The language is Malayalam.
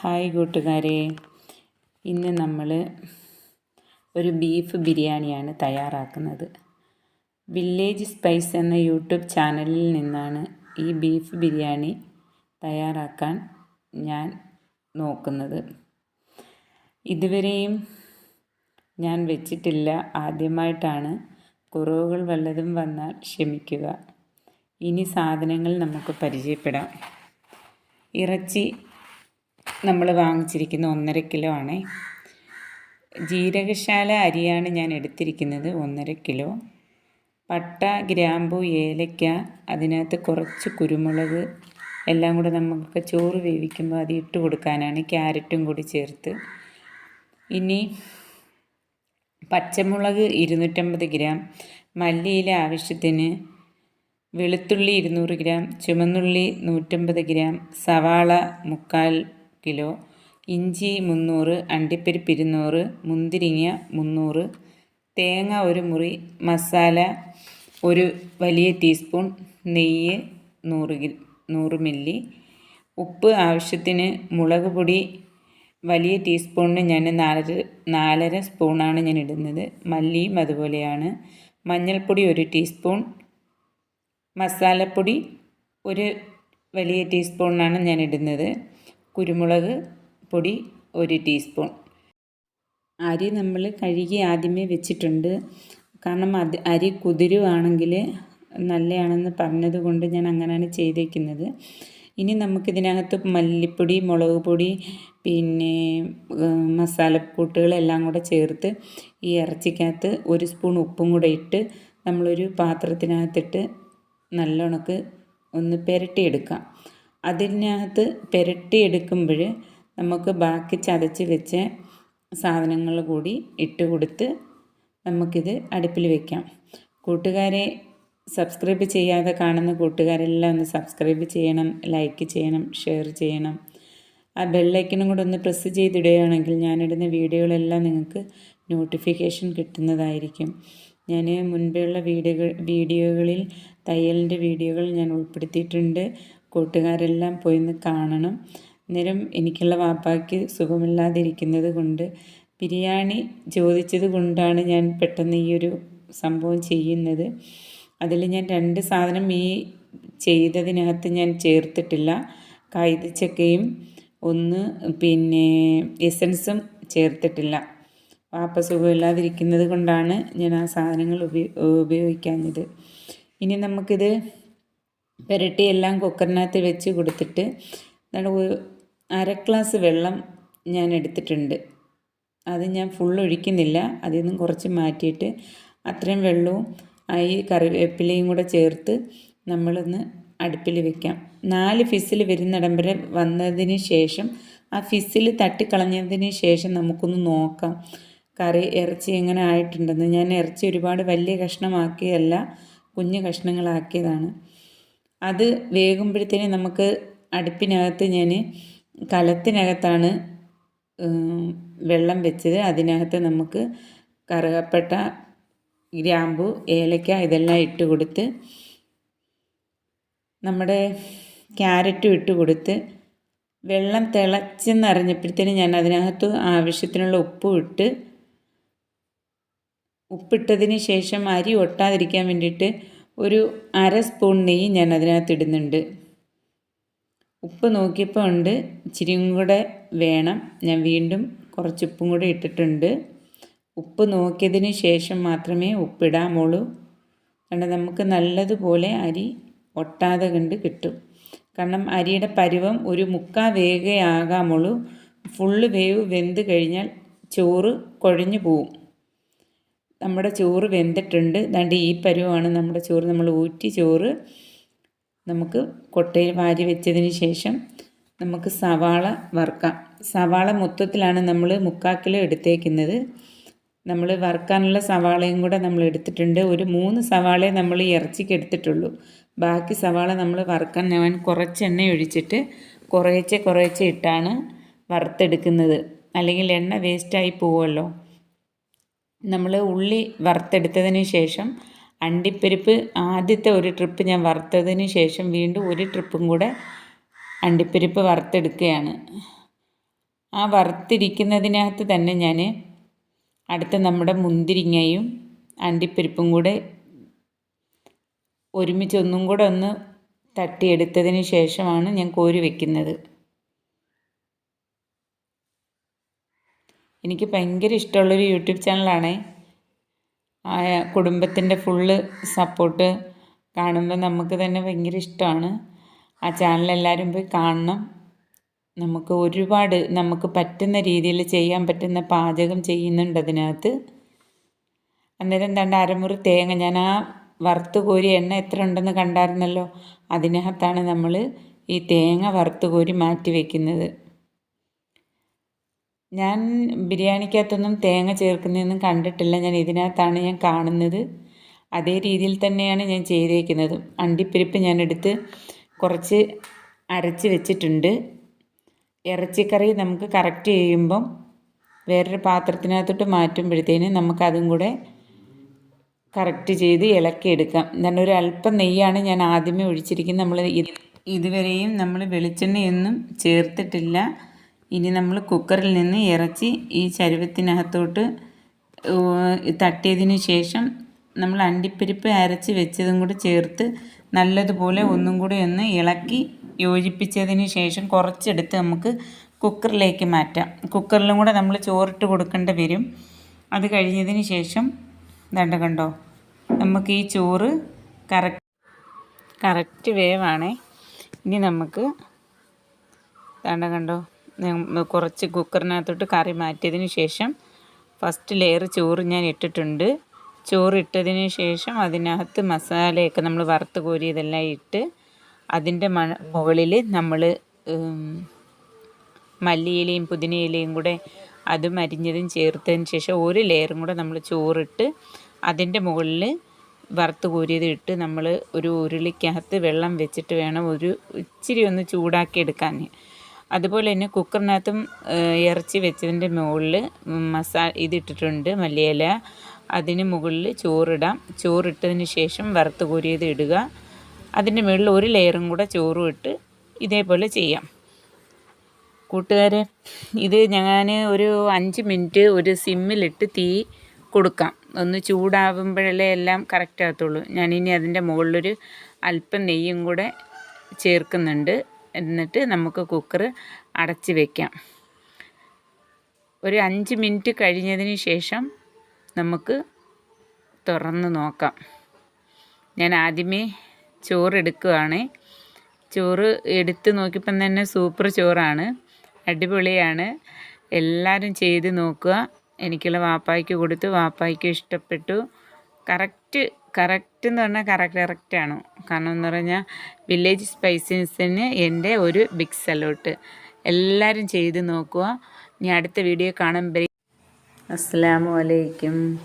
ഹായ് കൂട്ടുകാരെ. ഇന്ന് നമ്മൾ ഒരു ബീഫ് ബിരിയാണിയാണ് തയ്യാറാക്കുന്നത്. വില്ലേജ് സ്പൈസ് എന്ന യൂട്യൂബ് ചാനലിൽ നിന്നാണ് ഈ ബീഫ് ബിരിയാണി തയ്യാറാക്കാൻ ഞാൻ നോക്കുന്നത്. ഇതുവരെയും ഞാൻ വെച്ചിട്ടില്ല. ആദ്യമായിട്ടാണ് കുറവുകൾ വല്ലതും വന്നാൽ ക്ഷമിക്കുക. ഇനി സാധനങ്ങൾ നമുക്ക് പരിചയപ്പെടാം. ഇറച്ചി നമ്മൾ വാങ്ങിച്ചിരിക്കുന്ന ഒന്നര കിലോ ആണ്. ജീരകശാല അരിയാണ് ഞാൻ എടുത്തിരിക്കുന്നത് ഒന്നര കിലോ. പട്ട ഗ്രാമ്പു ഏലക്ക അതിനകത്ത് കുറച്ച് കുരുമുളക് എല്ലാം കൂടെ നമുക്ക് ചോറ് വേവിക്കുമ്പോൾ അത് ഇട്ട് കൊടുക്കാനാണ് ക്യാരറ്റും കൂടി ചേർത്ത്. ഇനി പച്ചമുളക് ഇരുന്നൂറ്റമ്പത് ഗ്രാം മല്ലിയില ആവശ്യത്തിന് വെളുത്തുള്ളി ഇരുന്നൂറ് ഗ്രാം ചുമന്നുള്ളി നൂറ്റമ്പത് ഗ്രാം സവാള മുക്കാൽ കിലോ ഇഞ്ചി മുന്നൂറ് അണ്ടിപ്പരിപ്പ് ഇരുന്നൂറ് മുന്തിരിങ്ങ മുന്നൂറ് തേങ്ങ ഒരു മുറി മസാല ഒരു വലിയ ടീസ്പൂൺ നെയ്യ് നൂറ് നൂറ് മില്ലി ഉപ്പ് ആവശ്യത്തിന് മുളക് പൊടി വലിയ ടീസ്പൂണിന് ഞാൻ നാലര നാലര സ്പൂണാണ് ഞാൻ ഇടുന്നത്. മല്ലിയും അതുപോലെയാണ്. മഞ്ഞൾപ്പൊടി ഒരു ടീസ്പൂൺ മസാലപ്പൊടി ഒരു വലിയ ടീസ്പൂണിനാണ് ഞാൻ ഇടുന്നത്. കുരുമുളക് പൊടി ഒരു ടീസ്പൂൺ. അരി നമ്മൾ കഴുകി ആദ്യമേ വെച്ചിട്ടുണ്ട്. കാരണം അത് അരി കുതിരുവാണെങ്കിൽ നല്ലതാണെന്ന് പറഞ്ഞത് കൊണ്ട് ഞാൻ അങ്ങനെയാണ് ചെയ്തേക്കുന്നത്. ഇനി നമുക്കിതിനകത്ത് മല്ലിപ്പൊടി മുളക് പൊടി പിന്നെ മസാലക്കൂട്ടുകളെല്ലാം കൂടെ ചേർത്ത് ഈ ഇറച്ചിക്കകത്ത് ഒരു സ്പൂൺ ഉപ്പും കൂടെ ഇട്ട് നമ്മളൊരു പാത്രത്തിനകത്തിട്ട് നല്ലോണക്ക് ഒന്ന് പുരട്ടിയെടുക്കാം. അതിനകത്ത് പുരട്ടിയെടുക്കുമ്പോൾ നമുക്ക് ബാക്കി ചതച്ച് വെച്ച സാധനങ്ങൾ കൂടി ഇട്ട് കൊടുത്ത് നമുക്കിത് അടുപ്പിൽ വെക്കാം. കൂട്ടുകാരെ സബ്സ്ക്രൈബ് ചെയ്യാതെ കാണുന്ന കൂട്ടുകാരെല്ലാം ഒന്ന് സബ്സ്ക്രൈബ് ചെയ്യണം ലൈക്ക് ചെയ്യണം ഷെയർ ചെയ്യണം. ആ ബെല്ലൈക്കനും കൂടെ ഒന്ന് പ്രസ് ചെയ്തിടുകയാണെങ്കിൽ ഞാനിടുന്ന വീഡിയോകളെല്ലാം നിങ്ങൾക്ക് നോട്ടിഫിക്കേഷൻ കിട്ടുന്നതായിരിക്കും. ഞാൻ മുൻപെയുള്ള വീഡിയോകൾ വീഡിയോകളിൽ തയ്യലിന്റെ വീഡിയോകൾ ഞാൻ ഉൾപ്പെടുത്തിയിട്ടുണ്ട്. കൂട്ടുകാരെല്ലാം പോയി ഒന്ന് കാണണം. അന്നേരം എനിക്കുള്ള വാപ്പായ്ക്ക് സുഖമില്ലാതിരിക്കുന്നത് കൊണ്ട് ബിരിയാണി ചോദിച്ചത് കൊണ്ടാണ് ഞാൻ പെട്ടെന്ന് ഈ ഒരു സംഭവം ചെയ്യുന്നത്. അതിൽ ഞാൻ രണ്ട് സാധനം ഈ ചെയ്തതിനകത്ത് ഞാൻ ചേർത്തിട്ടില്ല. കൈതച്ചക്കയും ഒന്ന് പിന്നെ എസൻസും ചേർത്തിട്ടില്ല. വാപ്പ സുഖമില്ലാതിരിക്കുന്നത് കൊണ്ടാണ് ഞാൻ ആ സാധനങ്ങൾ ഉപയോഗിക്കാഞ്ഞത്. ഇനി നമുക്കിത് പുരട്ടി എല്ലാം കുക്കറിനകത്ത് വെച്ച് കൊടുത്തിട്ട് അര ഗ്ലാസ് വെള്ളം ഞാൻ എടുത്തിട്ടുണ്ട്. അത് ഞാൻ ഫുൾ ഒഴിക്കുന്നില്ല. അതിൽ നിന്നും കുറച്ച് മാറ്റിയിട്ട് അത്രയും വെള്ളവും ഈ കറിവേപ്പിലയും കൂടെ ചേർത്ത് നമ്മളൊന്ന് അടുപ്പിൽ വെക്കാം. നാല് ഫിസിൽ വരുന്നിടം വരെ വന്നതിന് ശേഷം ആ ഫിസിൽ തട്ടിക്കളഞ്ഞതിന് ശേഷം നമുക്കൊന്ന് നോക്കാം. കറി ഇറച്ചി എങ്ങനെ ആയിട്ടുണ്ടെന്ന്. ഞാൻ ഇറച്ചി ഒരുപാട് വലിയ കഷ്ണമാക്കിയതല്ല കുഞ്ഞു കഷ്ണങ്ങളാക്കിയതാണ്. അത് വേകുമ്പോഴത്തേനും നമുക്ക് അടുപ്പിനകത്ത് ഞാൻ കലത്തിനകത്താണ് വെള്ളം വെച്ചത്. അതിനകത്ത് നമുക്ക് കറുകപ്പട്ട ഗ്രാമ്പു ഏലക്ക ഇതെല്ലാം ഇട്ട് കൊടുത്ത് നമ്മുടെ ക്യാരറ്റും ഇട്ട് കൊടുത്ത് വെള്ളം തിളച്ചെന്നറിഞ്ഞപ്പോഴത്തേനും ഞാൻ അതിനകത്ത് ആവശ്യത്തിനുള്ള ഉപ്പും ഇട്ട് ഉപ്പിട്ടതിന് ശേഷം അരി ഒട്ടാതിരിക്കാൻ വേണ്ടിയിട്ട് ഒരു അര സ്പൂൺ നെയ്യ് ഞാൻ അതിനകത്ത് ഇടുന്നുണ്ട്. ഉപ്പ് നോക്കിയപ്പോൾ ഉണ്ട്. ഇച്ചിരിയും കൂടെ വേണം. ഞാൻ വീണ്ടും കുറച്ച് ഉപ്പും കൂടെ ഇട്ടിട്ടുണ്ട്. ഉപ്പ് നോക്കിയതിന് ശേഷം മാത്രമേ ഉപ്പിടാമുള്ളൂ. കാരണം നമുക്ക് നല്ലതുപോലെ അരി ഒട്ടാതെ കണ്ട് കിട്ടും. കാരണം അരിയുടെ പരുവം ഒരു മുക്കാ വേഗയാകാമുള്ളൂ ഫുള്ള് വേവ് വെന്ത് കഴിഞ്ഞാൽ ചോറ് കുഴഞ്ഞു പോവും. നമ്മുടെ ചോറ് വെന്തിട്ടുണ്ട്. ദാണ്ട് ഈ പരുവമാണ് നമ്മുടെ ചോറ്. നമ്മൾ ഊറ്റി ചോറ് നമുക്ക് കൊട്ടയിൽ വാരി വെച്ചതിന് ശേഷം നമുക്ക് സവാള വറുക്കാം. സവാള മൊത്തത്തിലാണ് നമ്മൾ മുക്കാക്കിലോ എടുത്തേക്കുന്നത്. നമ്മൾ വറുക്കാനുള്ള സവാളയും കൂടെ നമ്മൾ എടുത്തിട്ടുണ്ട്. ഒരു മൂന്ന് സവാളയെ നമ്മൾ ഇറച്ചിക്ക് എടുത്തിട്ടുള്ളൂ. ബാക്കി സവാള നമ്മൾ വറുക്കാൻ ഞാൻ കുറച്ച് എണ്ണ ഒഴിച്ചിട്ട് കുറേച്ചെ കുറേച്ചെ ഇട്ടാണ് വറുത്തെടുക്കുന്നത്. അല്ലെങ്കിൽ എണ്ണ വേസ്റ്റായി പോവുമല്ലോ. നമ്മൾ ഉള്ളി വറുത്തെടുത്തതിന് ശേഷം അണ്ടിപ്പരിപ്പ് ആദ്യത്തെ ഒരു ട്രിപ്പ് ഞാൻ വറുത്തതിന് ശേഷം വീണ്ടും ഒരു ട്രിപ്പും കൂടെ അണ്ടിപ്പരിപ്പ് വറുത്തെടുക്കുകയാണ്. ആ വറുത്തിരിക്കുന്നതിനകത്ത് തന്നെ ഞാൻ അടുത്ത നമ്മുടെ മുന്തിരിങ്ങയും അണ്ടിപ്പരിപ്പും കൂടെ ഒരുമിച്ച് ഒന്നും കൂടെ ഒന്ന് തട്ടിയെടുത്തതിന് ശേഷമാണ് ഞാൻ കോരി വെക്കുന്നത്. എനിക്ക് ഭയങ്കര ഇഷ്ടമുള്ളൊരു യൂട്യൂബ് ചാനലാണ്. ആ കുടുംബത്തിന്റെ ഫുള്ള് സപ്പോർട്ട് കാണുമ്പോൾ നമുക്ക് തന്നെ ഭയങ്കര ഇഷ്ടമാണ്. ആ ചാനൽ എല്ലാവരും പോയി കാണണം. നമുക്ക് ഒരുപാട് നമുക്ക് പറ്റുന്ന രീതിയിൽ ചെയ്യാൻ പറ്റുന്ന പാചകം ചെയ്യുന്നുണ്ട് അതിനകത്ത്. അന്നേരം എന്താണ്ട് അരമുറി തേങ്ങ ഞാൻ ആ വറുത്ത് കോരി എണ്ണ എത്ര ഉണ്ടെന്ന് കണ്ടായിരുന്നല്ലോ? അതിനകത്താണ് നമ്മൾ ഈ തേങ്ങ വറുത്ത് കോരി മാറ്റി വെക്കുന്നത്. ഞാൻ ബിരിയാണിക്കകത്തൊന്നും തേങ്ങ ചേർക്കുന്നതൊന്നും കണ്ടിട്ടില്ല. ഞാൻ ഇതിനകത്താണ് ഞാൻ കാണുന്നത്. അതേ രീതിയിൽ തന്നെയാണ് ഞാൻ ചെയ്തേക്കുന്നത്. അണ്ടിപ്പരിപ്പ് ഞാൻ എടുത്ത് കുറച്ച് അരച്ച് വെച്ചിട്ടുണ്ട്. ഇറച്ചിക്കറി നമുക്ക് കറക്റ്റ് ചെയ്യുമ്പം വേറൊരു പാത്രത്തിനകത്തോട്ട് മാറ്റുമ്പോഴത്തേന് നമുക്കതും കൂടെ കറക്റ്റ് ചെയ്ത് ഇളക്കിയെടുക്കാം. എന്താണ് ഒരു അല്പം നെയ്യാണ് ഞാൻ ആദ്യമേ ഒഴിച്ചിരിക്കുന്നത്. നമ്മൾ ഇതുവരെയും നമ്മൾ വെളിച്ചെണ്ണയൊന്നും ചേർത്തിട്ടില്ല. ഇനി നമ്മൾ കുക്കറിൽ നിന്ന് ഇറച്ചി ഈ ചരുവത്തിനകത്തോട്ട് തട്ടിയതിന് ശേഷം നമ്മൾ അണ്ടിപ്പരിപ്പ് അരച്ച് വെച്ചതും കൂടി ചേർത്ത് നല്ലതുപോലെ ഒന്നും കൂടി ഒന്ന് ഇളക്കി യോജിപ്പിച്ചതിന് ശേഷം കുറച്ചെടുത്ത് നമുക്ക് കുക്കറിലേക്ക് മാറ്റാം. കുക്കറിലും കൂടെ നമ്മൾ ചോറിട്ട് കൊടുക്കേണ്ടി വരും. അത് കഴിഞ്ഞതിന് ശേഷം ദണ്ട കണ്ടോ നമുക്ക് ഈ ചോറ് കറക്റ്റ് കറക്റ്റ് വേവാണേ. ഇനി നമുക്ക് ദണ്ട കണ്ടോ കുറച്ച് കുക്കറിനകത്തോട്ട് കറി മാറ്റിയതിന് ശേഷം ഫസ്റ്റ് ലെയർ ചോറ് ഞാൻ ഇട്ടിട്ടുണ്ട്. ചോറ് ഇട്ടതിന് ശേഷം അതിനകത്ത് മസാലയൊക്കെ നമ്മൾ വറുത്ത് കോരിയതെല്ലാം ഇട്ട് അതിന്റെ മുകളിൽ നമ്മൾ മല്ലിയിലയും പുതിനയിലയും കൂടെ അതും അരിഞ്ഞതും ചേർത്തതിന് ശേഷം ഒരു ലെയറും കൂടെ നമ്മൾ ചോറിട്ട് അതിന്റെ മുകളിൽ വറുത്ത് കോരിയത് ഇട്ട് നമ്മൾ ഒരു ഉരുളിക്കകത്ത് വെള്ളം വെച്ചിട്ട് വേണം ഒരു ഇച്ചിരി ഒന്ന് ചൂടാക്കി എടുക്കാൻ അതുപോലെ തന്നെ കുക്കറിനകത്തും ഇറച്ചി വെച്ചതിന്റെ മുകളിൽ മസാ ഇതിട്ടിട്ടുണ്ട് മല്ലിയില. അതിന് മുകളിൽ ചോറിടാം. ചോറിട്ടതിന് ശേഷം വറുത്ത് കോരിയത് ഇടുക. അതിന്റെ മുകളിൽ ഒരു ലെയറും കൂടെ ചോറും ഇട്ട് ഇതേപോലെ ചെയ്യാം. കൂട്ടുകാരെ ഇത് ഞാൻ ഒരു അഞ്ച് മിനിറ്റ് ഒരു സിമ്മിലിട്ട് തീ കൊടുക്കാം. ഒന്ന് ചൂടാവുമ്പോഴല്ലേ എല്ലാം കറക്റ്റ് ആകത്തുള്ളൂ. ഞാനിനി അതിന്റെ മുകളിലൊരു അല്പം നെയ്യും കൂടെ ചേർക്കുന്നുണ്ട്. എന്നിട്ട് നമുക്ക് കുക്കർ അടച്ച് വയ്ക്കാം ഒരു അഞ്ച് മിനിറ്റ് കഴിഞ്ഞതിന് ശേഷം നമുക്ക് തുറന്ന് നോക്കാം. ഞാൻ ആദ്യമേ ചോറ് എടുക്കുകയാണ് ചോറ് എടുത്ത് നോക്കിയപ്പം തന്നെ സൂപ്പർ ചോറാണ്. അടിപൊളിയാണ്. എല്ലാവരും ചെയ്ത് നോക്കുക. എനിക്കുള്ള വാപ്പായ്ക്ക് കൊടുത്തു. വാപ്പായ്ക്ക് ഇഷ്ടപ്പെട്ടു. കറക്റ്റ് കറക്റ്റ് എന്ന് പറഞ്ഞാൽ കറക്റ്റ് കറക്റ്റാണ് കാരണം എന്ന് പറഞ്ഞാൽ വില്ലേജ് സ്പൈസീസിന് എന്റെ ഒരു ബിഗ് സലോട്ട് എല്ലാവരും ചെയ്ത് നോക്കുക. ഇനി അടുത്ത വീഡിയോ കാണുമ്പോൾ അസ്സാം വലൈക്കും